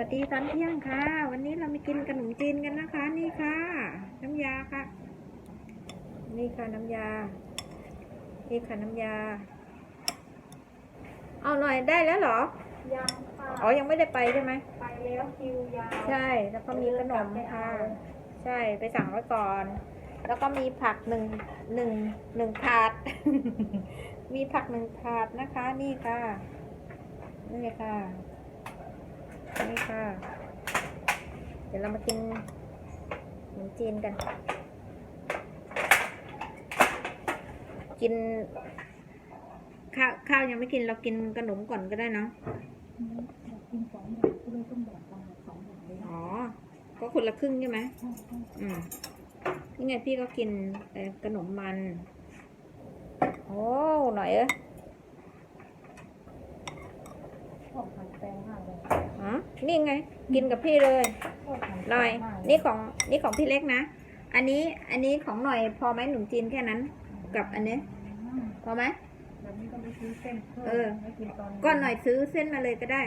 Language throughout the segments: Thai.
วัสดีตอนเที่ยงค่ะ วันนี้เรามากินขนมจีนกันนะคะ นี่ค่ะ น้ำยาค่ะ นี่ค่ะน้ำยา นี่ค่ะน้ำยา เอาหน่อยได้แล้วเหรอ ยังค่ะ อ๋อ ยังไม่ได้ไปใช่ไหม ไปแล้วคิวยาว ใช่ แล้วก็มีขนมค่ะ ใช่ ไปสั่งไว้ก่อน แล้วก็มีผักหนึ่งหนึ่งหนึ่งถาด มีผักหนึ่งถาดนะคะ นี่ค่ะ นี่ค่ะ นี่ค่ะ เดี๋ยวเรามากินขนมจีนกัน กิน ข้าวข้าวยังไม่กินเรากินขนมก่อนก็ได้เนาะอยากกินสองอย่างก็เลยต้องแบ่งกันสองอย่างเลยอ๋อ ก็คนละครึ่งใช่ไหมใช่ใช่อืมนี่ไงพี่ก็กินเอ่อขนมมัน โอ้ หน่อยเอ้ย ชอบทานแป้งมากเลย ฮะนี่ไง กินกับพี่เลยชอบทานหน่อยมากเลยนี่ของนี่ของพี่เล็กนะ อันนี้อันนี้ของหน่อยพอไหมหนุ่มจีนแค่นั้น กับอันนี้อืมพอไหมแบบนี้ต้องไปซื้อเส้นเพิ่มเออไม่กินตอนก็หน่อยซื้อเส้นมาเลยก็ได้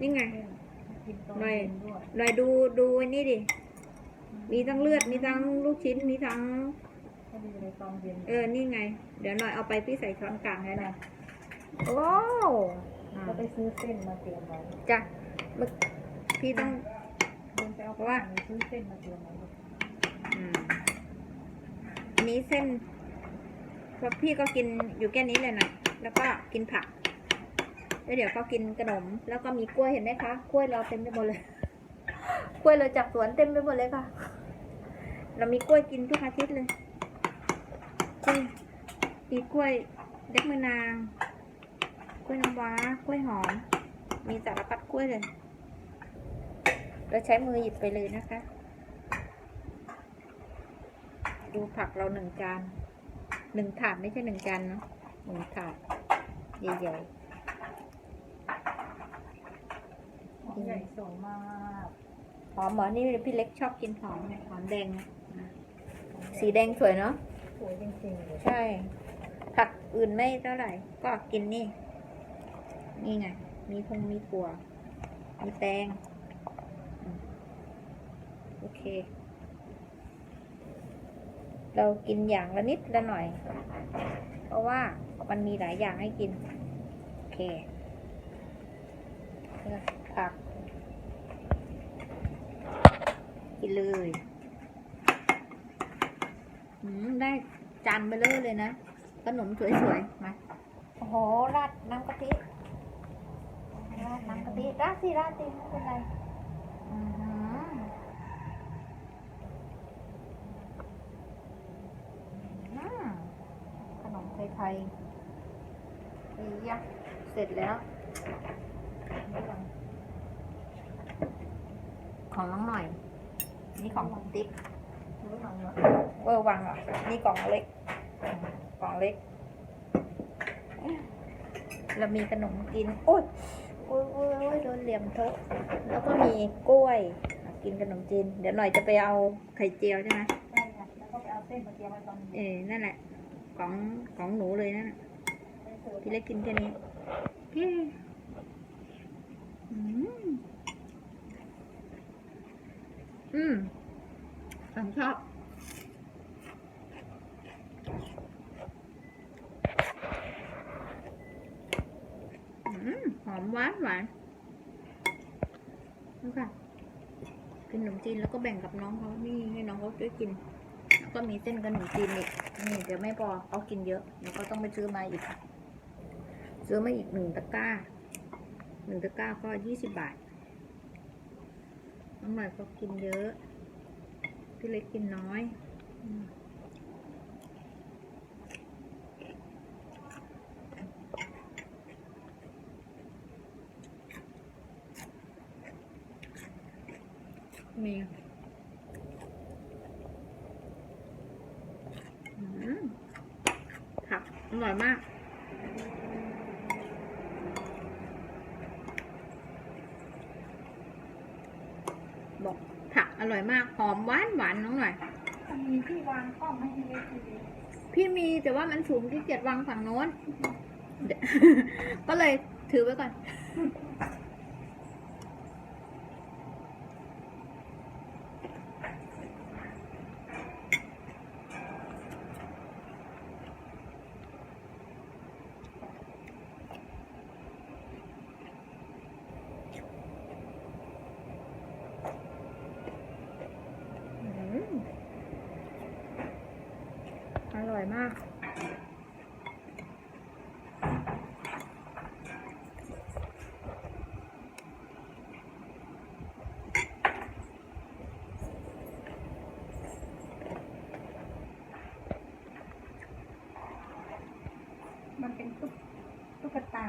นี่ไงกินตอนหน่อยเย็นด้วยหน่อยดูดูไอ้นี่ดิ มีทั้งเลือดมีทั้งลูกชิ้นมีทั้งก็ดีเลยตอนเย็นเออ นี่ไง เดี๋ยวหน่อยเอาไปพี่ใส่ช้อนกลางให้หน่อยโอ้ อ่าก็ไปซื้อเส้นมาเตรียมไว้จ้ะเมื่อพี่ต้องเดินไปเอาเพราะว่าไปซื้อเส้นมาเตรียมไว้อืมอันนี้เส้นเพราะพี่ก็กินอยู่แค่นี้เลยนะแล้วก็กินผักแล้วเดี๋ยวก็กินขนม แล้วก็มีกล้วยเห็นไหมคะกล้วยเราเต็มไปหมดเลย กล้วยเราจากสวนเต็มไปหมดเลยค่ะ เรามีกล้วยกินทุกอาทิตย์เลยกล้วยมีกล้วยเด็กมะนางก ล้วยน้ำว้ากล้วยหอม มีสารพัดกล้วยเลย เราใช้มือหยิบไปเลยนะคะ ดูผักเราหนึ่งจานหนึ่งถาดไม่ใช่หนึ่งจานเนาะหนึ่งถาดใหญ่หอมใหญ่สวยมากๆหอมเหมอนี่พี่เล็กชอบกินหอมหอมแดงนะสีแดงสวยเนาะสวยจริงๆเลยใช่ ผักอื่นไม่เท่าไหร่ ก็กินนี่ นี่ไง มีพงมีถั่วมีแตง โอเค เรากินอย่างละนิดละหน่อย เพราะว่ามันมีหลายอย่างให้กิน โอเคผัก กินเลยอืมได้จานเบลเลอร์เลยนะ ขนมสวยๆ มา โอ้โห ราดน้ำกะทิ น้ำกะทิราดสิราดสิไม่เป็นไรอือหืออืมขนมไทยๆดียักเสร็จแล้ว ของน้องหน่อย นี่ของคุณติ๊กรู้หนังเหรอเวอร์วังเหรอะ นี่กล่องเล็ก กล่องเล็กเรามีขนมกิน โอ้ยโอ้ ยโอ้ยโอ้ยโดนเหลี่ยมโทะแล้วก็มีกล้วยอะกินขนมจีน เดี๋ยวหน่อยจะไปเอาไข่เจียวใช่ไหมใช่ค่ะแล้วก็ไปเอาเส้นมาเตรียมไว้ตอนเอเย็นอนั่นแหละ ของของหนูเลยนั่นน่ะไปเสิร์ฟพี่เล็กกินแค่นี้พี่อืมอืมผมชอบอืมหอมหวานหวาน นี่ค่ะกินขนมจีนแล้วก็แบ่งกับน้องเขานี่ให้น้องเขาช่วยกิน แล้วก็มีเส้นขนมจีนอีกนี่เดี๋ยวไม่พอเขากินเยอะแล้วก็ต้องไปซื้อมาอีก ซื้อมาอีกหนึ่งตะกร้าหนึ่งตะกร้าก็ยี่สิบบาทน้องหน่อยก็กินเยอะพี่เล็กกินน้อย มมีอืมผักอร่อยมาก บอกผักอร่อยมาก หอมหวานหวานน้องหน่อยมันมีที่วางกล้องให้พี่เล็กดูดิพี่มีแต่ว่ามันสูงที่เกียจวางฝั่งโน้นเดี๋ยวก็เลยถือไว้ก่อน อยมากมันเป็นตุ๊กตุ๊กตา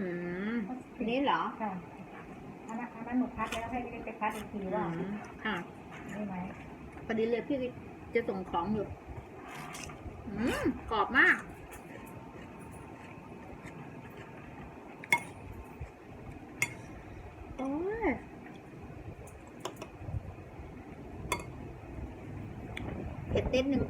อืมพลาสติกนี่เหรอ ค่ะอันนั้นอันนั้นหนูพัดแล้วให้พี่เล็กไปพัดอีกทีอืว่ามค่ะ ได้ไหมพอดีเลยพี่จะส่งของอยู่อืม กรอบมาก โอ้ยเผ็ดนิดหนึ่ง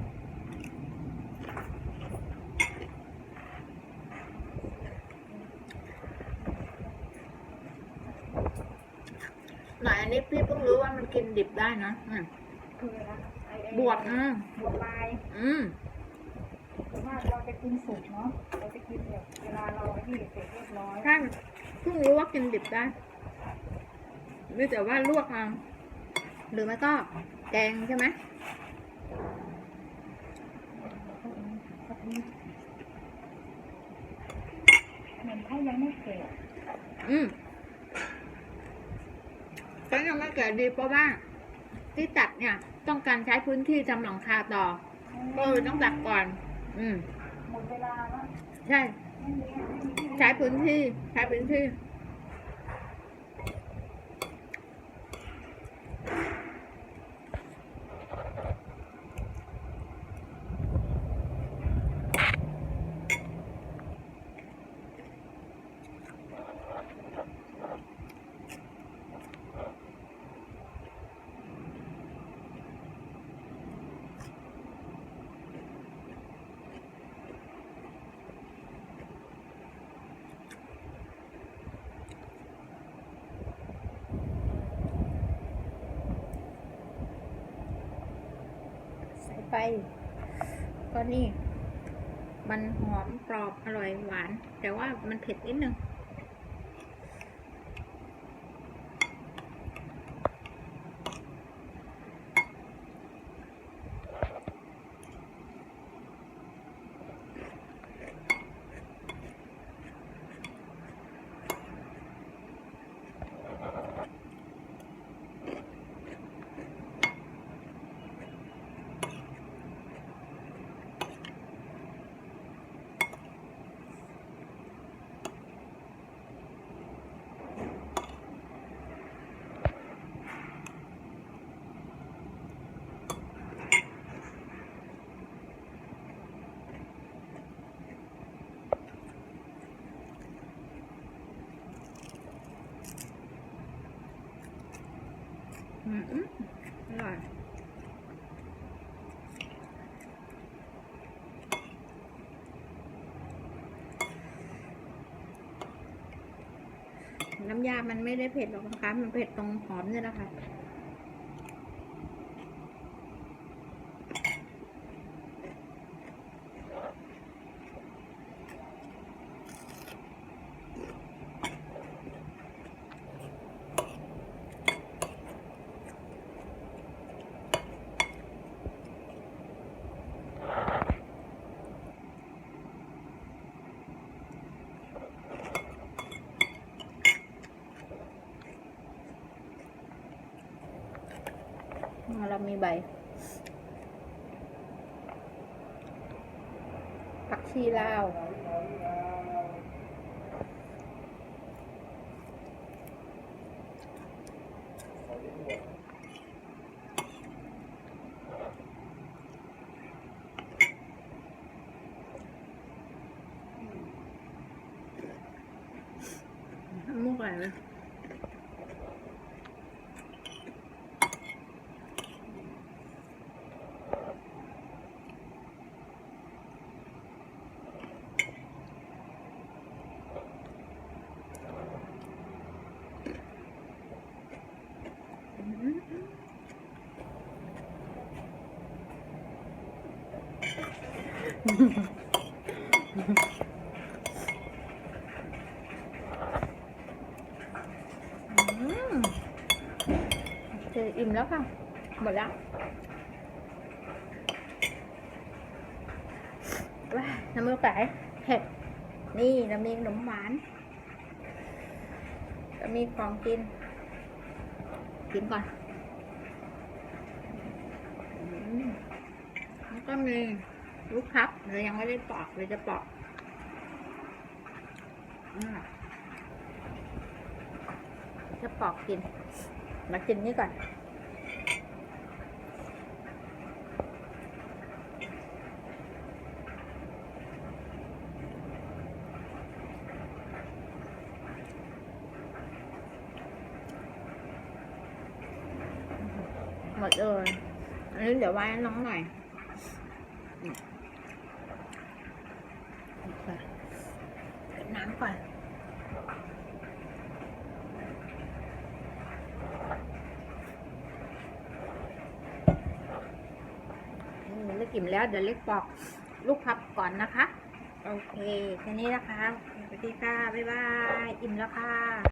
หน่อยอันนี้พี่เพิ่งรู้ว่ามันกินดิบได้นะ อืมคืออะไรนะไอ้ไอ้บวบอืมบวบลาย อืมแต่ว่าเรา จะกินสุกเนาะเราจะกินแบบเวลาเราไอ้ที่เสร็จเรียบร้อยใช่เพิ่งรู้ว่ากินดิบได้หรือแต่ว่าลวกเอาหรือไม่ก็แกงใช่ไหมเหมือนถ้ายังไม่เสร็จอืมก็ยังไม่เกิดดีเพราะว่า ที่ตัดเนี่ย ต้องการใช้พื้นที่ทำหลังคาต่อ ก็เลยต้องตัดก่อน อืม หมดเวลาแล้วใช่ ใช้พื้นที่ ใช้พื้นที่ ใส่ ไป ก็นี่ มันหอมกรอบอร่อยหวาน แต่ว่ามันเผ็ดนิดนึง อืมอร่อย น้ำยา มันไม่ได้เผ็ดหรอกนะคะ มันเผ็ดตรงหอมเนี่ยแหละค่ะ มีใบ ผักชีลาวมุก อืมโอเคอิ่มแล้วค่ะ หมดแล้วว้าน้ำมันไก่เผ็ด นี่เรามีขนมหวานเรามีของกิน กินก่อนอืมแล้วก็มี ลูกครับเรายังไม่ได้ปอกเลยจะปอกจะปอกกิน มากินนี่ก่อน หมดเลยอันนี้เดี๋ยวไว้ให้น้องหน่อยอืมโอเคเก่อนนี่เล็กอิ่มแล้วเดี๋ยวเล็กปอกลูกพับก่อนนะคะ โอเค แค่นี้นะคะสวัสดีค่ะ บ๊ายบาย อิ่มแล้วค่ะ